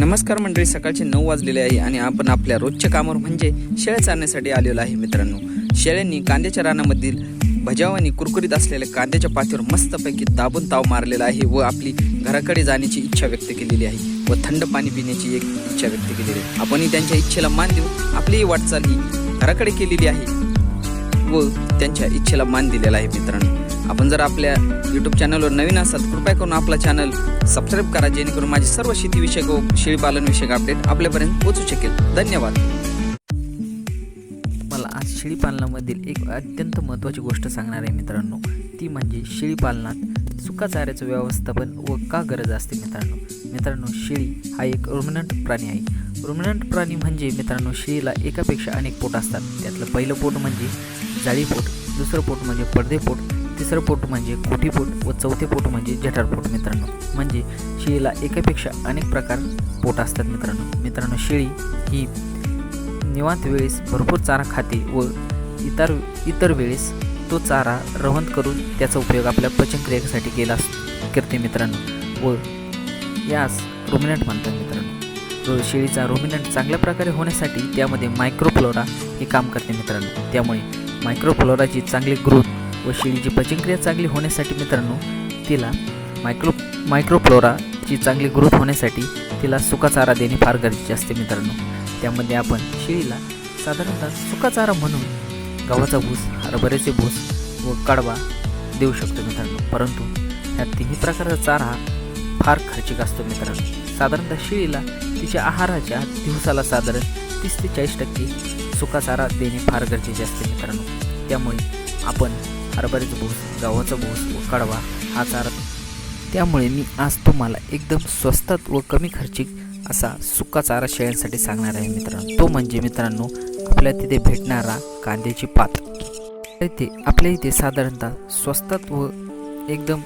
नमस्कार मंडळी सकाळचे नऊ वाजलेले आहे आणि आपण आपल्या रोजच्या कामावर म्हणजे शेळ्या चारण्यासाठी आलेलो आहे मित्रांनो. शेळ्यांनी कांद्याच्या रानामधील भजावानी कुरकुरीत असलेल्या कांद्याच्या पातीवर मस्तपैकी दाबून ताव मारलेला आहे व आपली घराकडे जाण्याची इच्छा व्यक्त केलेली आहे व थंड पाणी पिण्याची एक इच्छा व्यक्त केलेली आहे. आपणही त्यांच्या इच्छेला मान देऊ आपलीही वाटचाल ही घराकडे केलेली आहे व त्यांच्या इच्छेला मान दिलेला आहे मित्रांनो. आपण जर आपल्या यूट्यूब चॅनलवर नवीन असाल कृपया करून आपला चॅनल सबस्क्राईब करा जेणेकरून माझे सर्व शेतीविषयक व शेळीपालनविषयक अपडेट आपल्यापर्यंत पोहोचू शकेल. धन्यवाद. मला आज शेळीपालनामधील एक अत्यंत महत्त्वाची गोष्ट सांगणार आहे मित्रांनो. ती म्हणजे शेळीपालनात सुका चाऱ्याचं व्यवस्थापन व का गरज असते मित्रांनो? मित्रांनो शेळी हा एक रुमिनंट प्राणी आहे. रुमिनंट प्राणी म्हणजे मित्रांनो शेळीला एकापेक्षा अनेक पोट असतात. त्यातलं पहिलं पोट म्हणजे जाळी पोट दुसरं पोट म्हणजे पडदे पोट तिसरं पोट म्हणजे कोठीपोट व चौथे पोट म्हणजे जठार पोट मित्रांनो. म्हणजे शेळीला एकापेक्षा अनेक प्रकार पोट असतात मित्रांनो. मित्रांनो शेळी ही निवांत वेळेस भरपूर चारा खाते व इतर इतर वेळेस तो चारा रवंत करून त्याचा उपयोग आपल्या पचनक्रियेसाठी केला करते मित्रांनो. व यास रोमिनंट म्हणतात मित्रांनो. रो शेळीचा रोमिनंट चांगल्या प्रकारे होण्यासाठी त्यामध्ये मायक्रोफ्लोरा हे काम करते मित्रांनो. त्यामुळे मायक्रोफ्लोराची चांगली ग्रोथ व शेळीची पचनक्रिया चांगली होण्यासाठी मित्रांनो तिला मायक्रो मायक्रोफ्लोराची चांगली ग्रोथ होण्यासाठी तिला सुका चारा देणे फार गरजेचे असते मित्रांनो. त्यामध्ये आपण शेळीला साधारणतः सुका चारा म्हणून गव्हाचा भूस हरभऱ्याचे भूस व कडवा देऊ शकतो मित्रांनो. परंतु ह्या तिन्ही प्रकारचा चारा हा फार खर्चिक असतो मित्रांनो. साधारणतः शेळीला तिच्या आहाराच्या दिवसाला साधारण तीस ते चाळीस टक्के सुका चारा देणे फार गरजेचे असते मित्रांनो. त्यामुळे आपण हरभऱ्याचं भूस गव्हाचा भूस व कडवा हा चारा त्यामुळे मी आज तुम्हाला एकदम स्वस्तात व कमी खर्चिक असा सुका चारा शेळ्यांसाठी सांगणार आहे मित्रांनो. तो म्हणजे मित्रांनो आपल्या तिथे भेटणारा कांद्याची पात. इथे आपल्या इथे साधारणतः स्वस्तात व एकदम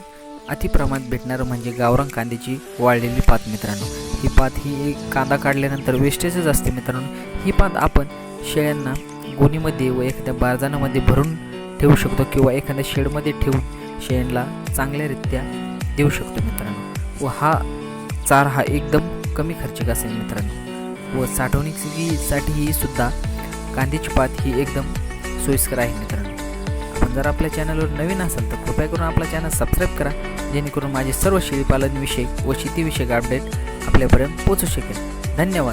अतिप्रमाणात भेटणारं म्हणजे गावरान कांद्याची वाळलेली पात मित्रांनो. ही पात ही एक कांदा काढल्यानंतर वेस्टेजच असते मित्रांनो. ही पात आपण शेळ्यांना गोणीमध्ये व एखाद्या बारदानामध्ये भरून ठेवू शकतो किंवा एखाद्या शेडमध्ये ठेवून शेणला चांगल्यारित्या देऊ शकतो मित्रांनो. व हा चार हा एकदम कमी खर्चिक असेल मित्रांनो. व साठवणुकीसाठीही सुद्धा कांद्याची पात ही एकदम सोयीस्कर आहे मित्रांनो. आपण जर आपल्या चॅनलवर नवीन असाल तर कृपया करून आपला चॅनल सबस्क्राईब करा जेणेकरून माझे सर्व शेळीपालन विषयक व शेतीविषयक अपडेट आपल्यापर्यंत पोहोचू शकेल. धन्यवाद.